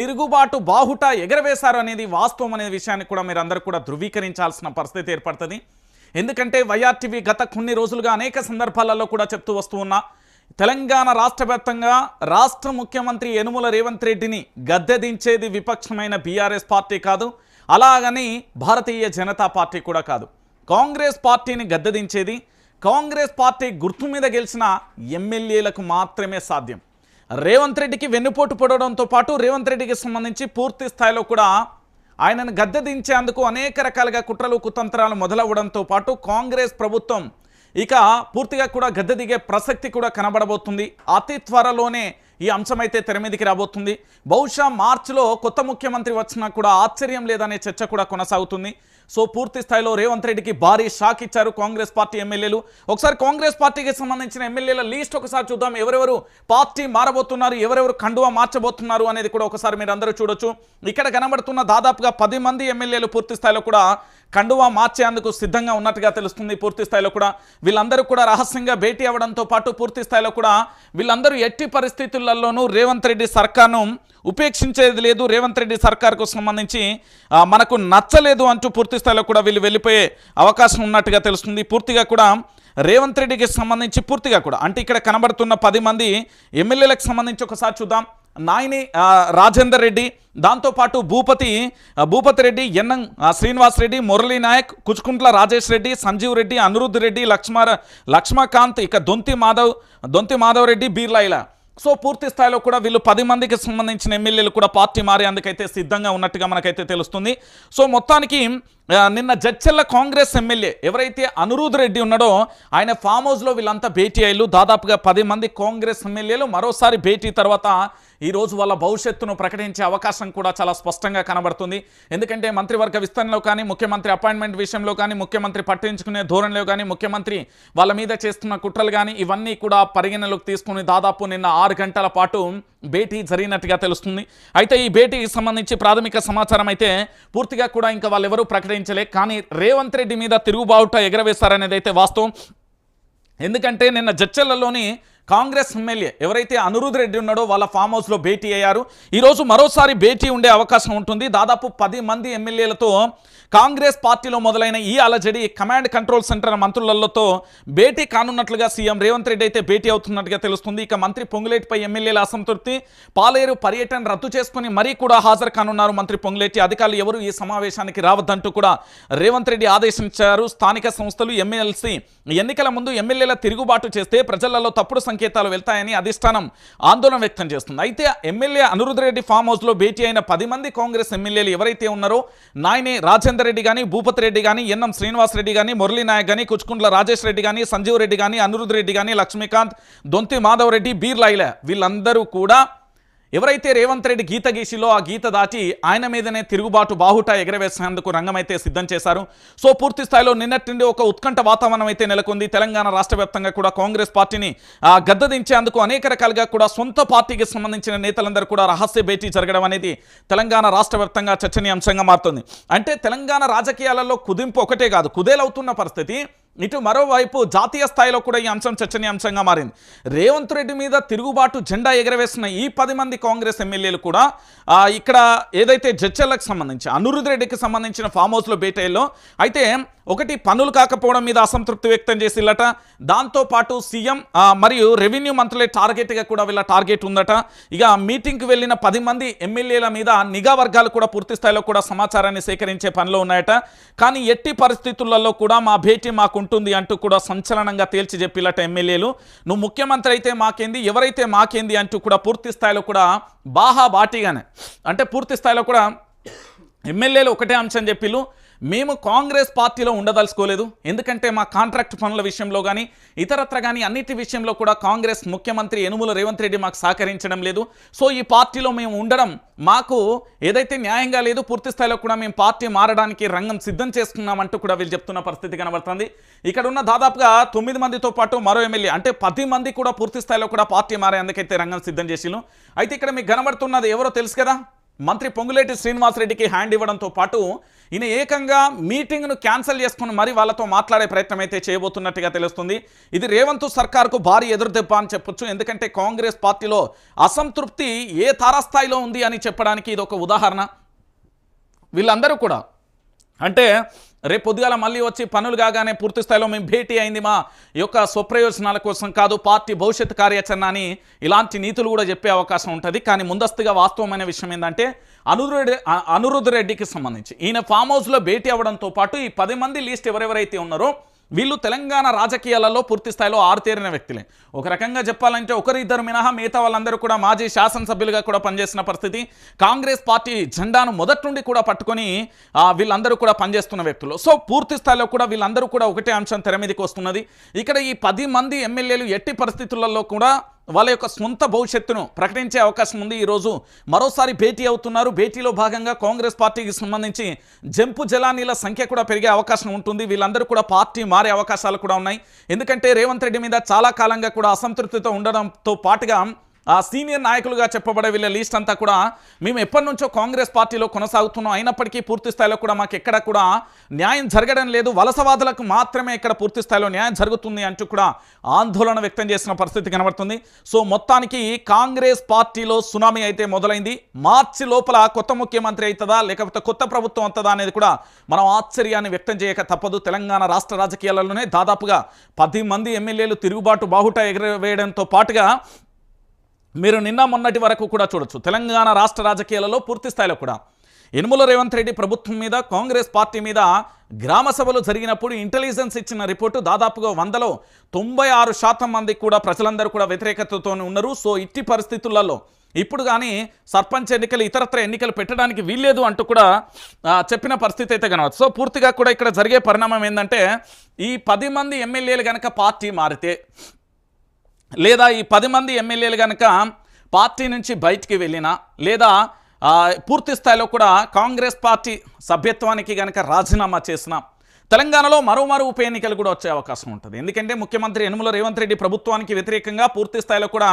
తిరుగుబాటు బాహుట ఎగరవేశారు అనేది వాస్తవం అనే విషయాన్ని కూడా మీరు అందరూ కూడా ధృవీకరించాల్సిన పరిస్థితి ఏర్పడుతుంది. ఎందుకంటే వైఆర్టీవీ గత కొన్ని రోజులుగా అనేక సందర్భాలలో కూడా చెప్తూ వస్తూ ఉన్నా తెలంగాణ రాష్ట్ర వ్యాప్తంగా రాష్ట్ర ముఖ్యమంత్రి యనుమల రేవంత్ రెడ్డిని గద్దెదించేది విపక్షమైన బీఆర్ఎస్ పార్టీ కాదు అలాగని భారతీయ జనతా పార్టీ కూడా కాదు. కాంగ్రెస్ పార్టీని గద్దెదించేది కాంగ్రెస్ పార్టీ గుర్తు మీద గెలిచిన ఎమ్మెల్యేలకు మాత్రమే సాధ్యం. రేవంత్ రెడ్డికి వెన్నుపోటు పొడవడంతో పాటు రేవంత్ రెడ్డికి సంబంధించి పూర్తి స్థాయిలో కూడా ఆయనను గద్దెదించేందుకు అనేక రకాలుగా కుట్రలు కుతంత్రాలు మొదలవ్వడంతో పాటు కాంగ్రెస్ ప్రభుత్వం ఇక పూర్తిగా కూడా గద్దె దిగే ప్రసక్తి కూడా కనబడబోతుంది. అతి త్వరలోనే ఈ అంశమైతే తెర మీదకి రాబోతుంది. బహుశా మార్చిలో కొత్త ముఖ్యమంత్రి వచ్చినా కూడా ఆశ్చర్యం లేదనే చర్చ కూడా కొనసాగుతుంది. సో పూర్తి స్థాయిలో రేవంత్ రెడ్డికి భారీ షాక్ ఇచ్చారు కాంగ్రెస్ పార్టీ ఎమ్మెల్యేలు. ఒకసారి కాంగ్రెస్ పార్టీకి సంబంధించిన ఎమ్మెల్యేల లీస్ట్ ఒకసారి చూద్దాం. ఎవరెవరు పార్టీ మారబోతున్నారు ఎవరెవరు కండువా మార్చబోతున్నారు అనేది కూడా ఒకసారి మీరు అందరూ చూడొచ్చు. ఇక్కడ కనబడుతున్న దాదాపుగా పది మంది ఎమ్మెల్యేలు పూర్తి స్థాయిలో కూడా కండువా మార్చేందుకు సిద్ధంగా ఉన్నట్టుగా తెలుస్తుంది. పూర్తి స్థాయిలో కూడా వీళ్ళందరూ కూడా రహస్యంగా భేటీ అవ్వడంతో పాటు పూర్తి స్థాయిలో కూడా వీళ్ళందరూ ఎట్టి పరిస్థితులలోనూ రేవంత్ రెడ్డి సర్కార్ను ఉపేక్షించేది లేదు. రేవంత్ రెడ్డి సర్కార్కు సంబంధించి మనకు నచ్చలేదు అంటూ పూర్తి స్థాయిలో కూడా వీళ్ళు వెళ్ళిపోయే అవకాశం ఉన్నట్టుగా తెలుస్తుంది. పూర్తిగా కూడా రేవంత్ రెడ్డికి సంబంధించి పూర్తిగా కూడా అంటే ఇక్కడ కనబడుతున్న పది మంది ఎమ్మెల్యేలకు సంబంధించి ఒకసారి చూద్దాం. నాయని రాజేందర్ రెడ్డి దాంతోపాటు భూపతి భూపతి రెడ్డి ఎన్నం శ్రీనివాస్ రెడ్డి మురళీ నాయక్ కుచుకుంట్ల రాజేష్ రెడ్డి సంజీవ్ రెడ్డి అనిరుద్ధ్ రెడ్డి లక్ష్మ లక్ష్మకాంత్ ఇక దొంతి మాధవ్ దొంతి మాధవ్ రెడ్డి బీర్లాయిలా సో పూర్తి స్థాయిలో కూడా వీళ్ళు పది మందికి సంబంధించిన ఎమ్మెల్యేలు కూడా పార్టీ మారేందుకైతే సిద్ధంగా ఉన్నట్టుగా మనకైతే తెలుస్తుంది. సో మొత్తానికి నిన్న జడ్చెల్ల కాంగ్రెస్ ఎమ్మెల్యే ఎవరైతే అనురుద్ రెడ్డి ఉన్నాడో ఆయన ఫామ్ హౌస్లో వీళ్ళంతా భేటీ అయ్యారు. దాదాపుగా పది మంది కాంగ్రెస్ ఎమ్మెల్యేలు మరోసారి భేటీ తర్వాత ఈరోజు వాళ్ళ భవిష్యత్తును ప్రకటించే అవకాశం కూడా చాలా స్పష్టంగా కనబడుతుంది. ఎందుకంటే మంత్రివర్గ విస్తరణలో కానీ ముఖ్యమంత్రి అపాయింట్మెంట్ విషయంలో కానీ ముఖ్యమంత్రి పట్టించుకునే ధోరణిలో కానీ ముఖ్యమంత్రి వాళ్ళ మీద చేస్తున్న కుట్రలు కానీ ఇవన్నీ కూడా పరిగణలోకి తీసుకుని దాదాపు నిన్న ఆరు గంటల పాటు భేటీ జరిగినట్టుగా తెలుస్తుంది. అయితే ఈ భేటీకి సంబంధించి ప్రాథమిక సమాచారం అయితే పూర్తిగా కూడా ఇంకా వాళ్ళు ఎవరూ ప్రకటించలే. కానీ రేవంత్ రెడ్డి మీద తిరుగుబావుట ఎగరవేశారనేది అయితే వాస్తవం. ఎందుకంటే నిన్న జడ్చెలలోని కాంగ్రెస్ ఎమ్మెల్యే ఎవరైతే అనురుద్ రెడ్డి ఉన్నాడో వాళ్ళ ఫామ్ హౌస్లో భేటీ అయ్యారు. ఈరోజు మరోసారి భేటీ ఉండే అవకాశం ఉంటుంది. దాదాపు పది మంది ఎమ్మెల్యేలతో కాంగ్రెస్ పార్టీలో మొదలైన ఈ అలజడి కమాండ్ కంట్రోల్ సెంటర్ మంత్రులతో భేటీ కానున్నట్లుగా సీఎం రేవంత్ రెడ్డి అయితే భేటీ అవుతున్నట్టుగా తెలుస్తుంది. ఇక మంత్రి పొంగులేటిపై ఎమ్మెల్యేల అసంతృప్తి పాలేరు పర్యటన రద్దు చేసుకుని మరీ కూడా హాజరు కానున్నారు మంత్రి పొంగులేటి. అధికారులు ఎవరు ఈ సమావేశానికి రావద్దంటూ కూడా రేవంత్ రెడ్డి ఆదేశించారు. స్థానిక సంస్థలు ఎమ్మెల్సీ ఎన్నికల ముందు ఎమ్మెల్యేల తిరుగుబాటు చేస్తే ప్రజలలో తప్పుడు సంకేతాలు వెళ్తాయని అధిష్టానం ఆందోళన వ్యక్తం చేస్తుంది. అయితే ఎమ్మెల్యే అనిరుద్ రెడ్డి ఫామ్ హౌస్లో భేటీ అయిన పది మంది కాంగ్రెస్ ఎమ్మెల్యేలు ఎవరైతే ఉన్నారో నాయని రాజేందర్ రెడ్డి కానీ భూపతి రెడ్డి కానీ ఎన్ఎం శ్రీనివాస్ రెడ్డి కానీ మురళీ నాయక్ కానీ కుచ్చుకుంట్ల రాజేష్ రెడ్డి కానీ సంజీవ్ రెడ్డి కానీ అనిరుద్ రెడ్డి కానీ లక్ష్మీకాంత్ దొంతి మాధవ్ రెడ్డి బీర్లాయిల వీళ్ళందరూ కూడా ఎవరైతే రేవంత్ రెడ్డి గీత గీసిలో ఆ గీత దాటి ఆయన మీదనే తిరుగుబాటు బాహుట ఎగరవేసేందుకు రంగమైతే సిద్ధం చేశారు. సో పూర్తి స్థాయిలో నిన్నటి నుండి ఒక ఉత్కంఠ వాతావరణం అయితే నెలకొంది. తెలంగాణ రాష్ట్ర కూడా కాంగ్రెస్ పార్టీని గద్దదించేందుకు అనేక రకాలుగా కూడా సొంత పార్టీకి సంబంధించిన నేతలందరూ కూడా రహస్య భేటీ జరగడం అనేది తెలంగాణ రాష్ట్ర చర్చనీయాంశంగా మారుతుంది. అంటే తెలంగాణ రాజకీయాలలో కుదింపు ఒకటే కాదు. కుదేలవుతున్న పరిస్థితి ఇటు మరోవైపు జాతీయ స్థాయిలో కూడా ఈ అంశం చర్చనీయాంశంగా మారింది. రేవంత్ రెడ్డి మీద తిరుగుబాటు జెండా ఎగరవేసిన ఈ పది మంది కాంగ్రెస్ ఎమ్మెల్యేలు కూడా ఇక్కడ ఏదైతే జడ్చర్లకు సంబంధించి అనిరుద్ రెడ్డికి సంబంధించిన ఫామ్ హౌస్లో భేటీలో అయితే ఒకటి పనులు కాకపోవడం మీద అసంతృప్తి వ్యక్తం చేసిల్లట. దాంతోపాటు సీఎం మరియు రెవెన్యూ మంత్రులే టార్గెట్గా కూడా వీళ్ళ టార్గెట్ ఉందట. ఇక మీటింగ్కి వెళ్ళిన పది మంది ఎమ్మెల్యేల మీద నిఘా వర్గాలు కూడా పూర్తి స్థాయిలో కూడా సమాచారాన్ని సేకరించే పనిలో ఉన్నాయట. కానీ ఎట్టి పరిస్థితులలో కూడా మా భేటీ మాకు ఉంటుంది అంటూ కూడా సంచలనంగా తేల్చి చెప్పిల్లట ఎమ్మెల్యేలు. నువ్వు ముఖ్యమంత్రి అయితే మాకేంది ఎవరైతే మాకేంది అంటూ కూడా పూర్తి స్థాయిలో కూడా బాహా బాటీగానే అంటే పూర్తి స్థాయిలో కూడా ఎమ్మెల్యేలు ఒకటే అంశం చెప్పిళ్ళు మేము కాంగ్రెస్ పార్టీలో ఉండదలుచుకోలేదు. ఎందుకంటే మా కాంట్రాక్ట్ పనుల విషయంలో కానీ ఇతరత్ర కానీ అన్నిటి విషయంలో కూడా కాంగ్రెస్ ముఖ్యమంత్రి యనుమల రేవంత్ రెడ్డి మాకు సహకరించడం లేదు. సో ఈ పార్టీలో మేము ఉండడం మాకు ఏదైతే న్యాయంగా లేదు పూర్తి స్థాయిలో కూడా మేము పార్టీ మారడానికి రంగం సిద్ధం చేసుకున్నామంటూ కూడా వీళ్ళు చెప్తున్న పరిస్థితి కనబడుతుంది. ఇక్కడ ఉన్న దాదాపుగా తొమ్మిది మందితో పాటు మరో ఎమ్మెల్యే అంటే పది మంది కూడా పూర్తి స్థాయిలో కూడా పార్టీ మారేందుకైతే రంగం సిద్ధం చేసిను అయితే ఇక్కడ మీకు కనబడుతున్నది ఎవరో తెలుసు కదా? మంత్రి పొంగులేటి శ్రీనివాసరెడ్డికి హ్యాండ్ ఇవ్వడంతో పాటు ఈయన ఏకంగా మీటింగ్ను క్యాన్సిల్ చేసుకుని మరి వాళ్ళతో మాట్లాడే ప్రయత్నం అయితే చేయబోతున్నట్టుగా తెలుస్తుంది. ఇది రేవంత్ సర్కార్కు భారీ ఎదురుదెబ్బ అని చెప్పొచ్చు. ఎందుకంటే కాంగ్రెస్ పార్టీలో అసంతృప్తి ఏ తారాస్థాయిలో ఉంది అని చెప్పడానికి ఇది ఒక ఉదాహరణ. వీళ్ళందరూ కూడా అంటే రేపు పొద్దుగాల మళ్ళీ వచ్చి పనులు కాగానే పూర్తి స్థాయిలో మేము భేటీ అయింది మా యొక్క స్వప్రయోజనాల కోసం కాదు పార్టీ భవిష్యత్ కార్యాచరణ అని ఇలాంటి నీతులు కూడా చెప్పే అవకాశం ఉంటుంది. కానీ ముందస్తుగా వాస్తవమైన విషయం ఏంటంటే అనురుద్ అనురుద్ధ రెడ్డికి సంబంధించి ఈయన ఫామ్ హౌస్లో భేటీ అవ్వడంతో పాటు ఈ పది మంది లిస్ట్ ఎవరెవరైతే ఉన్నారో వీళ్ళు తెలంగాణ రాజకీయాలలో పూర్తి స్థాయిలో ఆరుతేరిన వ్యక్తులే. ఒక రకంగా చెప్పాలంటే ఒకరిద్దరు మినహా మిగతా వాళ్ళందరూ కూడా మాజీ శాసనసభ్యులుగా కూడా పనిచేసిన పరిస్థితి. కాంగ్రెస్ పార్టీ జెండాను మొదటి నుండి కూడా పట్టుకొని వీళ్ళందరూ కూడా పనిచేస్తున్న వ్యక్తులు. సో పూర్తి స్థాయిలో కూడా వీళ్ళందరూ కూడా ఒకటే అంశం తెర మీదకి వస్తున్నది. ఇక్కడ ఈ పది మంది ఎమ్మెల్యేలు ఎట్టి పరిస్థితులలో కూడా వాళ్ళ యొక్క సొంత భవిష్యత్తును ప్రకటించే అవకాశం ఉంది. ఈరోజు మరోసారి భేటీ అవుతున్నారు. భేటీలో భాగంగా కాంగ్రెస్ పార్టీకి సంబంధించి జంపు జలానీల సంఖ్య కూడా పెరిగే అవకాశం ఉంటుంది. వీళ్ళందరూ కూడా పార్టీ మారే అవకాశాలు కూడా ఉన్నాయి. ఎందుకంటే రేవంత్ రెడ్డి మీద చాలా కాలంగా కూడా అసంతృప్తితో ఉండడంతో పాటుగా ఆ సీనియర్ నాయకులుగా చెప్పబడే వీళ్ళ లిస్ట్ అంతా కూడా మేము ఎప్పటి నుంచో కాంగ్రెస్ పార్టీలో కొనసాగుతున్నాం. అయినప్పటికీ పూర్తి స్థాయిలో కూడా మాకు ఎక్కడ కూడా న్యాయం జరగడం లేదు. వలసవాదులకు మాత్రమే ఇక్కడ పూర్తి స్థాయిలో న్యాయం జరుగుతుంది అంటూ కూడా ఆందోళన వ్యక్తం చేసిన పరిస్థితి కనబడుతుంది. సో మొత్తానికి కాంగ్రెస్ పార్టీలో సునామీ అయితే మొదలైంది. మార్చి లోపల కొత్త ముఖ్యమంత్రి అవుతుందా లేకపోతే కొత్త ప్రభుత్వం అవుతుందా అనేది కూడా మనం ఆశ్చర్యాన్ని వ్యక్తం చేయక తప్పదు. తెలంగాణ రాష్ట్ర రాజకీయాలలోనే దాదాపుగా పది మంది ఎమ్మెల్యేలు తిరుగుబాటు బాహుట ఎగరవేయడంతో పాటుగా మీరు నిన్న మొన్నటి వరకు కూడా చూడొచ్చు. తెలంగాణ రాష్ట్ర రాజకీయాలలో పూర్తి స్థాయిలో కూడా. యనుమల రేవంత్ రెడ్డి ప్రభుత్వం మీద కాంగ్రెస్ పార్టీ మీద గ్రామ సభలు జరిగినప్పుడు ఇంటెలిజెన్స్ ఇచ్చిన రిపోర్టు దాదాపుగా వందలో తొంభై ఆరు శాతం మంది కూడా ప్రజలందరూ కూడా వ్యతిరేకతతో ఉన్నారు. సో ఇట్టి పరిస్థితులలో ఇప్పుడు కానీ సర్పంచ్ ఎన్నికలు ఇతరత్ర ఎన్నికలు పెట్టడానికి వీల్లేదు అంటూ కూడా చెప్పిన పరిస్థితి అయితే కనవచ్చు సో పూర్తిగా కూడా ఇక్కడ జరిగే పరిణామం ఏంటంటే ఈ పది మంది ఎమ్మెల్యేలు కనుక పార్టీ మారితే లేదా ఈ పది మంది ఎమ్మెల్యేలు కనుక పార్టీ నుంచి బయటికి వెళ్ళినా లేదా పూర్తి స్థాయిలో కూడా కాంగ్రెస్ పార్టీ సభ్యత్వానికి కనుక రాజీనామా చేసిన తెలంగాణలో మరో మరో ఉప ఎన్నికలు కూడా వచ్చే అవకాశం ఉంటుంది. ఎందుకంటే ముఖ్యమంత్రి యనుమల రేవంత్ రెడ్డి ప్రభుత్వానికి వ్యతిరేకంగా పూర్తి స్థాయిలో కూడా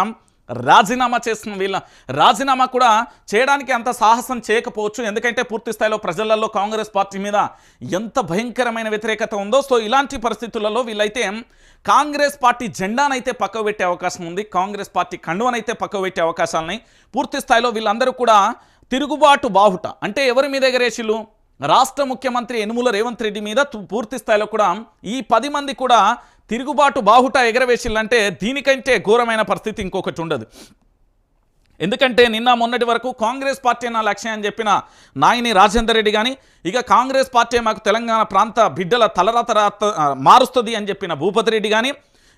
రాజీనామా చేసిన వీళ్ళ రాజీనామా కూడా చేయడానికి అంత సాహసం చేయకపోవచ్చు. ఎందుకంటే పూర్తి స్థాయిలో ప్రజలలో కాంగ్రెస్ పార్టీ మీద ఎంత భయంకరమైన వ్యతిరేకత ఉందో సో ఇలాంటి పరిస్థితులలో వీళ్ళైతే కాంగ్రెస్ పార్టీ జెండానైతే పక్కకు పెట్టే అవకాశం ఉంది. కాంగ్రెస్ పార్టీ కండువనైతే పక్కకు పెట్టే అవకాశాలని పూర్తి స్థాయిలో వీళ్ళందరూ కూడా తిరుగుబాటు బాహుట. అంటే ఎవరి మీద ఎగరేసిలు రాష్ట్ర ముఖ్యమంత్రి యనుమల రేవంత్ రెడ్డి మీద తు- పూర్తి స్థాయిలో కూడా ఈ పది మంది కూడా తిరుగుబాటు బాహుట ఎగరవేసిల్లంటే దీనికంటే ఘోరమైన పరిస్థితి ఇంకొకటి ఉండదు. ఎందుకంటే నిన్న మొన్నటి వరకు కాంగ్రెస్ పార్టీ నా లక్ష్యం అని చెప్పిన నాయని రాజేందర్ రెడ్డి కానీ ఇక కాంగ్రెస్ పార్టీ మాకు తెలంగాణ ప్రాంత బిడ్డల తలరాత రాత- మారుస్తుంది అని చెప్పిన భూపతి రెడ్డి కానీ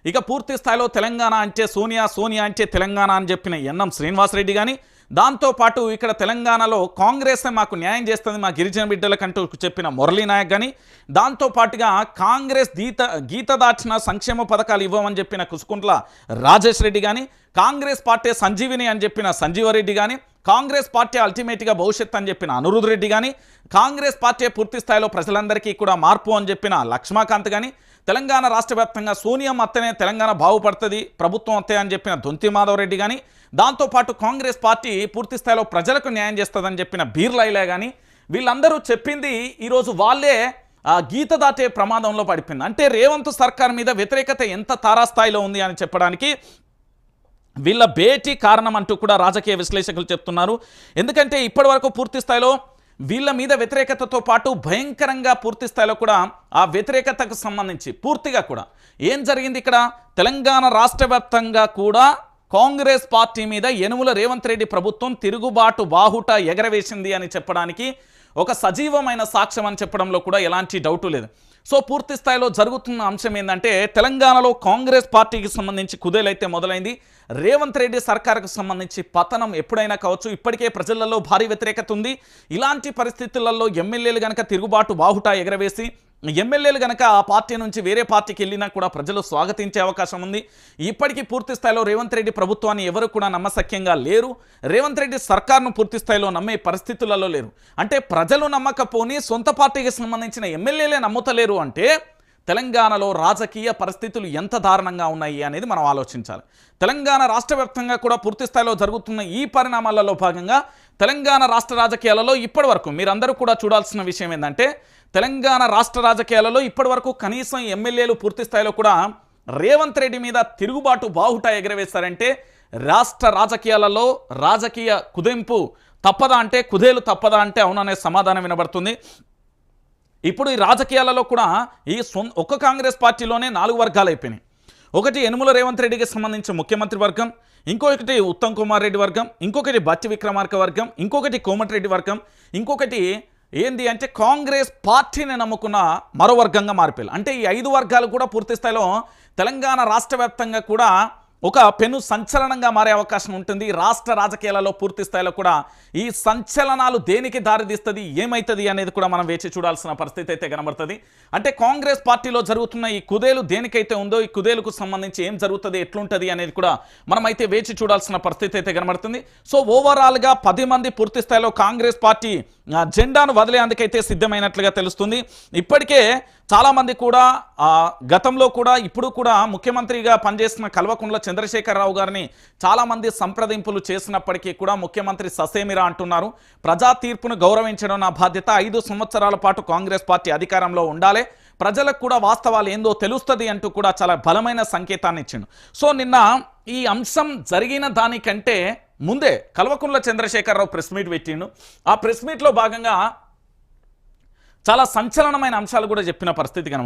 ఇక పూర్తి స్థాయిలో తెలంగాణ అంటే సోనియా సోనియా అంటే తెలంగాణ అని చెప్పిన ఎన్ఎం శ్రీనివాసరెడ్డి కానీ దాంతోపాటు ఇక్కడ తెలంగాణలో కాంగ్రెస్ మాకు న్యాయం చేస్తుంది మా గిరిజన బిడ్డలకంటూ చెప్పిన మురళీ నాయక్ కానీ దాంతోపాటుగా కాంగ్రెస్ గీత గీత దాచిన సంక్షేమ పథకాలు ఇవ్వమని చెప్పిన కుసుకుంట్ల రాజేష్ రెడ్డి కానీ కాంగ్రెస్ పార్టీ సంజీవిని అని చెప్పిన సంజీవరెడ్డి కానీ కాంగ్రెస్ పార్టీ అల్టిమేట్గా భవిష్యత్ అని చెప్పిన అనురుద్ రెడ్డి కానీ కాంగ్రెస్ పార్టీ పూర్తి స్థాయిలో ప్రజలందరికీ కూడా మార్పు అని చెప్పిన లక్ష్మాకాంత్ కానీ తెలంగాణ రాష్ట్ర వ్యాప్తంగా సోనియం అత్తనే తెలంగాణ బాగుపడుతుంది ప్రభుత్వం అత్తే అని చెప్పిన దొంతి మాధవరెడ్డి కానీ దాంతోపాటు కాంగ్రెస్ పార్టీ పూర్తి స్థాయిలో ప్రజలకు న్యాయం చేస్తుందని చెప్పిన బీర్లైలే కానీ వీళ్ళందరూ చెప్పింది ఈరోజు వాళ్ళే ఆ గీత దాటే ప్రమాదంలో పడిపోయింది. అంటే రేవంత్ సర్కార్ మీద వ్యతిరేకత ఎంత తారాస్థాయిలో ఉంది అని చెప్పడానికి వీళ్ళ భేటీ కారణం అంటూ కూడా రాజకీయ విశ్లేషకులు చెప్తున్నారు. ఎందుకంటే ఇప్పటివరకు పూర్తి స్థాయిలో వీళ్ళ మీద వ్యతిరేకతతో పాటు భయంకరంగా పూర్తి స్థాయిలో కూడా ఆ వ్యతిరేకతకు సంబంధించి పూర్తిగా కూడా ఏం జరిగింది ఇక్కడ? తెలంగాణ రాష్ట్ర కూడా కాంగ్రెస్ పార్టీ మీద యనుముల రేవంత్ రెడ్డి ప్రభుత్వం తిరుగుబాటు బాహుట ఎగరవేసింది అని చెప్పడానికి ఒక సజీవమైన సాక్ష్యం అని చెప్పడంలో కూడా ఎలాంటి డౌటు లేదు. సో పూర్తి స్థాయిలో జరుగుతున్న అంశం ఏంటంటే తెలంగాణలో కాంగ్రెస్ పార్టీకి సంబంధించి కుదేలైతే మొదలైంది. రేవంత్ రెడ్డి సర్కార్కు సంబంధించి పతనం ఎప్పుడైనా కావచ్చు ఇప్పటికే ప్రజలలో భారీ వ్యతిరేకత ఉంది. ఇలాంటి పరిస్థితులలో ఎమ్మెల్యేలు గనక తిరుగుబాటు బాహుటా ఎగరవేసి ఎమ్మెల్యేలు గనక ఆ పార్టీ నుంచి వేరే పార్టీకి వెళ్ళినా కూడా ప్రజలు స్వాగతించే అవకాశం ఉంది. ఇప్పటికీ పూర్తి స్థాయిలో రేవంత్ రెడ్డి ప్రభుత్వాన్ని ఎవరు కూడా నమ్మశక్యంగా లేరు. రేవంత్ రెడ్డి సర్కార్ను పూర్తి స్థాయిలో నమ్మే పరిస్థితులలో లేరు. అంటే ప్రజలు నమ్మకపోని సొంత పార్టీకి సంబంధించిన ఎమ్మెల్యేలే నమ్ముతలేరు అంటే తెలంగాణలో రాజకీయ పరిస్థితులు ఎంత దారుణంగా ఉన్నాయి అనేది మనం ఆలోచించాలి. తెలంగాణ రాష్ట్ర వ్యాప్తంగా కూడా పూర్తి స్థాయిలో జరుగుతున్న ఈ పరిణామాలలో భాగంగా తెలంగాణ రాష్ట్ర రాజకీయాలలో ఇప్పటి వరకు మీరందరూ కూడా చూడాల్సిన విషయం ఏంటంటే తెలంగాణ రాష్ట్ర రాజకీయాలలో ఇప్పటివరకు కనీసం ఎమ్మెల్యేలు పూర్తి స్థాయిలో కూడా రేవంత్ రెడ్డి మీద తిరుగుబాటు బాహుట ఎగరవేశారంటే రాష్ట్ర రాజకీయాలలో రాజకీయ కుదింపు తప్పదా అంటే కుదేలు తప్పదా అంటే అవుననే సమాధానం వినబడుతుంది. ఇప్పుడు ఈ రాజకీయాలలో కూడా ఈ సొం ఒక్క కాంగ్రెస్ పార్టీలోనే నాలుగు వర్గాలు అయిపోయినాయి. ఒకటి యనుమల రేవంత్ రెడ్డికి సంబంధించిన ముఖ్యమంత్రి వర్గం ఇంకొకటి ఉత్తమ్ కుమార్ రెడ్డి వర్గం ఇంకొకటి బత్తి విక్రమార్క వర్గం ఇంకొకటి కోమటిరెడ్డి వర్గం ఇంకొకటి ఏంది అంటే కాంగ్రెస్ పార్టీని నమ్ముకున్న మరో వర్గంగా మారిపోయారు. అంటే ఈ ఐదు వర్గాలు కూడా పూర్తి స్థాయిలో తెలంగాణ రాష్ట్ర వ్యాప్తంగా కూడా ఒక పెను సంచలనంగా మారే అవకాశం ఉంటుంది. రాష్ట్ర రాజకీయాలలో పూర్తి స్థాయిలో కూడా ఈ సంచలనాలు దేనికి దారితీస్తుంది ఏమవుతుంది అనేది కూడా మనం వేచి చూడాల్సిన పరిస్థితి అయితే కనబడుతుంది. అంటే కాంగ్రెస్ పార్టీలో జరుగుతున్న ఈ కుదేలు దేనికైతే ఉందో ఈ కుదేలుకు సంబంధించి ఏం జరుగుతుంది ఎట్లుంటుంది అనేది కూడా మనమైతే వేచి చూడాల్సిన పరిస్థితి అయితే కనబడుతుంది. సో ఓవరాల్గా పది మంది పూర్తి స్థాయిలో కాంగ్రెస్ పార్టీ జెండాను వదిలేందుకైతే సిద్ధమైనట్లుగా తెలుస్తుంది. ఇప్పటికే చాలామంది కూడా గతంలో కూడా ఇప్పుడు కూడా ముఖ్యమంత్రిగా పనిచేసిన కల్వకుంట్ల చంద్రశేఖరరావు గారిని చాలామంది సంప్రదింపులు చేసినప్పటికీ కూడా ముఖ్యమంత్రి ససేమిరా అంటున్నారు. ప్రజా తీర్పును గౌరవించడం నా బాధ్యత. ఐదు సంవత్సరాల పాటు కాంగ్రెస్ పార్టీ అధికారంలో ఉండాలి. ప్రజలకు కూడా వాస్తవాలు ఏందో తెలుస్తుంది అంటూ కూడా చాలా బలమైన సంకేతాన్ని ఇచ్చిండు. సో నిన్న ఈ అంశం జరిగిన దానికంటే ముందే కల్వకుంట్ల చంద్రశేఖరరావు ప్రెస్ మీట్ పెట్టిండు. ఆ ప్రెస్ మీట్లో భాగంగా చాలా సంచలనమైన అంశాలు కూడా చెప్పిన పరిస్థితి కనబడుతుంది.